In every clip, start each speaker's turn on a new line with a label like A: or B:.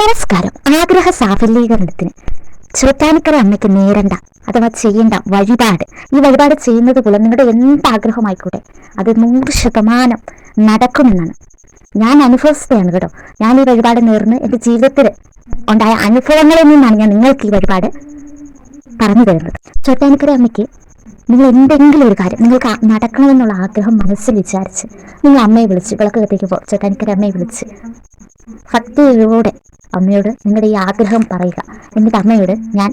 A: നമസ്കാരം. ആഗ്രഹ സാഫല്യീകരണത്തിന് ചോറ്റാനിക്കര അമ്മയ്ക്ക് നേരണ്ട അഥവാ ചെയ്യേണ്ട വഴിപാട്. ഈ വഴിപാട് ചെയ്യുന്നത് പോലെ നിങ്ങളുടെ എന്ത് ആഗ്രഹമായിക്കോട്ടെ അത് നൂറ് ശതമാനം നടക്കുമെന്നാണ്. ഞാൻ അനുഭവസ്ഥയാണ് കേട്ടോ. ഞാൻ ഈ വഴിപാട് നേർന്ന് എന്റെ ജീവിതത്തിൽ ഉണ്ടായ അനുഭവങ്ങളിൽ നിന്നാണ് ഞാൻ നിങ്ങൾക്ക് ഈ വഴിപാട് പറഞ്ഞു തരുന്നത്. ചോറ്റാനിക്കര അമ്മയ്ക്ക് നിങ്ങൾ എന്തെങ്കിലും ഒരു കാര്യം നിങ്ങൾക്ക് നടക്കണമെന്നുള്ള ആഗ്രഹം മനസ്സിൽ വിചാരിച്ച് നിങ്ങൾ അമ്മയെ വിളിച്ച് വിളക്ക് കത്തിക്കുമ്പോൾ ചോറ്റാനിക്കര അമ്മയെ വിളിച്ച് ഭക്തിയോടെ അമ്മയോട് നിങ്ങളുടെ ഈ ആഗ്രഹം പറയുക. എന്നിട്ട് അമ്മയോട് ഞാൻ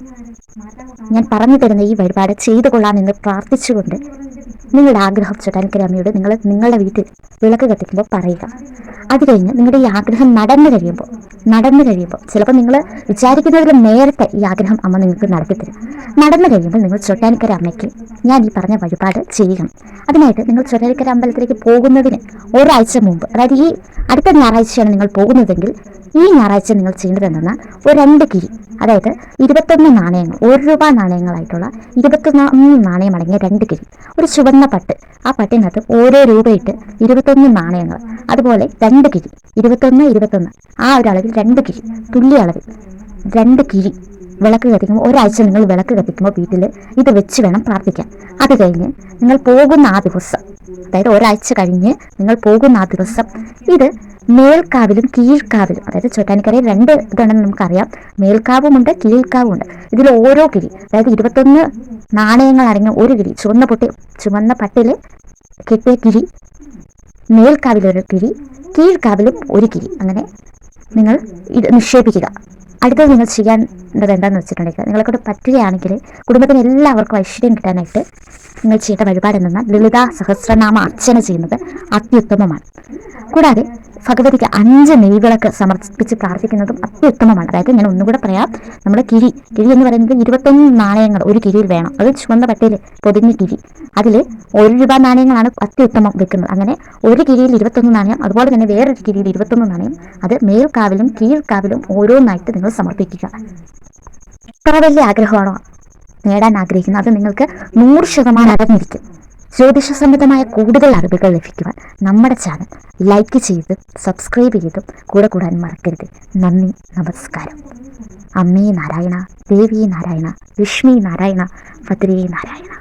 A: ഞാൻ പറഞ്ഞു തരുന്ന ഈ വഴിപാട് ചെയ്തു കൊള്ളാമെന്ന് പ്രാർത്ഥിച്ചുകൊണ്ട് നിങ്ങളുടെ ആഗ്രഹം ചോട്ടാനിക്കര അമ്മയോട് നിങ്ങൾ നിങ്ങളുടെ വീട്ടിൽ വിളക്ക് കത്തിക്കുമ്പോൾ പറയുക. അത് കഴിഞ്ഞ് നിങ്ങളുടെ ഈ ആഗ്രഹം നടന്നു കഴിയുമ്പോൾ നടന്നു കഴിയുമ്പോൾ ചിലപ്പോൾ നിങ്ങൾ വിചാരിക്കുന്നതിലും നേരത്തെ ഈ ആഗ്രഹം അമ്മ നിങ്ങൾക്ക് നടത്തിത്തരും നടന്നു കഴിയുമ്പോൾ നിങ്ങൾ ചൊട്ടാനിക്കര അമ്മയ്ക്ക് ഞാൻ ഈ പറഞ്ഞ വഴിപാട് ചെയ്യണം. അതിനായിട്ട് നിങ്ങൾ ചൊട്ടാനിക്കര അമ്പലത്തിലേക്ക് പോകുന്നതിന് ഒരാഴ്ച മുമ്പ് അതായത് ഈ അടുത്ത ഞായറാഴ്ചയാണ് നിങ്ങൾ പോകുന്നതെങ്കിൽ ഈ ഞായറാഴ്ച നിങ്ങൾ ചെയ്യേണ്ടതെന്നാൽ ഒരു രണ്ട് കിരി അതായത് ഇരുപത്തൊന്ന് നാണയങ്ങൾ ഒരു രൂപ നാണയങ്ങളായിട്ടുള്ള ഇരുപത്തൊന്ന് നാണയം അടങ്ങിയ രണ്ട് കിരി ഒരു ചുവന്ന പട്ട്. ആ പട്ടിനകത്ത് ഓരോ രൂപയിട്ട് ഇരുപത്തൊന്ന് നാണയങ്ങൾ അതുപോലെ രണ്ട് കിരി ഇരുപത്തൊന്ന് ഇരുപത്തൊന്ന്. ആ ഒരു അളവിൽ രണ്ട് കിഴി തുല്യ അളവിൽ രണ്ട് കിഴി വിളക്ക് കത്തിക്കുമ്പോൾ ഒരാഴ്ച നിങ്ങൾ വിളക്ക് കത്തിക്കുമ്പോൾ വീട്ടിൽ ഇത് വെച്ച് വേണം പ്രാർത്ഥിക്കാൻ. അത് കഴിഞ്ഞ് നിങ്ങൾ പോകുന്ന ആ ദിവസം അതായത് ഒരാഴ്ച കഴിഞ്ഞ് നിങ്ങൾ പോകുന്ന ആ ദിവസം ഇത് മേൽക്കാവിലും കീഴ്ക്കാവിലും അതായത് ചോറ്റാനിക്കരയിൽ രണ്ട് ഇതുണ്ടെന്ന് നമുക്കറിയാം. മേൽക്കാവുമുണ്ട് കീഴ്ക്കാവുമുണ്ട്. ഇതിൽ ഓരോ കിരി അതായത് ഇരുപത്തൊന്ന് നാണയങ്ങൾ അടങ്ങിയ ഒരു കിരി ചുവന്ന പൊട്ടി ചുവന്ന പട്ടിൽ കെട്ടിയ കിരി മേൽക്കാവിലൊരു കിരി കീഴ്ക്കാവിലും ഒരു കിരി അങ്ങനെ നിങ്ങൾ ഇത് നിക്ഷേപിക്കുക. അടുത്തത് നിങ്ങൾ ചെയ്യേണ്ടത് എന്താണെന്ന് വെച്ചിട്ടുണ്ടെങ്കിൽ നിങ്ങളെക്കൊണ്ട് പറ്റുകയാണെങ്കിൽ കുടുംബത്തിന് എല്ലാവർക്കും ഐശ്വര്യം കിട്ടാനായിട്ട് നിങ്ങൾ ചെയ്യേണ്ട വഴിപാട് എന്നാൽ ലളിത സഹസ്രനാമ അർച്ചന ചെയ്യുന്നത് അത്യുത്തമമാണ്. കൂടാതെ ഭഗവതിക്ക് അഞ്ച് നെയ്വിളക്ക് സമർപ്പിച്ച് പ്രാർത്ഥിക്കുന്നതും അത്യുത്തമമാണ്. അതായത് ഞാൻ ഒന്നുകൂടെ പറയാം. നമ്മുടെ കിരി കിരി എന്ന് പറയുന്നത് ഇരുപത്തൊന്ന് നാണയങ്ങൾ ഒരു കിരിയിൽ വേണം. അത് ചുവന്ന പട്ടിയിൽ പൊതിഞ്ഞ കിരി. അതിൽ ഒരു രൂപ നാണയങ്ങളാണ് അത്യുത്തമം വെക്കുന്നത്. അങ്ങനെ ഒരു കിരിയിൽ ഇരുപത്തൊന്ന് നാണയം അതുപോലെ തന്നെ വേറൊരു കിരിയിൽ ഇരുപത്തൊന്ന് നാണയം അത് മേൽക്കാവിലും കീഴ്ക്കാവിലും ഓരോന്നായിട്ട് നിങ്ങൾ സമർപ്പിക്കുക. എത്ര വലിയ ആഗ്രഹമാണോ? നേടാൻ ആഗ്രഹിക്കുന്നു. അത് നിങ്ങൾക്ക് നൂറ് ശതമാനം അടങ്ങിയിരിക്കും. ജ്യോതിഷ സംബന്ധമായ കൂടുതൽ അറിവുകൾ ലഭിക്കുവാൻ നമ്മുടെ ചാനൽ ലൈക്ക് ചെയ്ത് സബ്സ്ക്രൈബ് ചെയ്തും കൂടെ കൂടാൻ മറക്കരുത്. നന്ദി നമസ്കാരം. അമ്മേ നാരായണ ദേവി നാരായണ ലക്ഷ്മി നാരായണ ഭദ്രേ നാരായണ.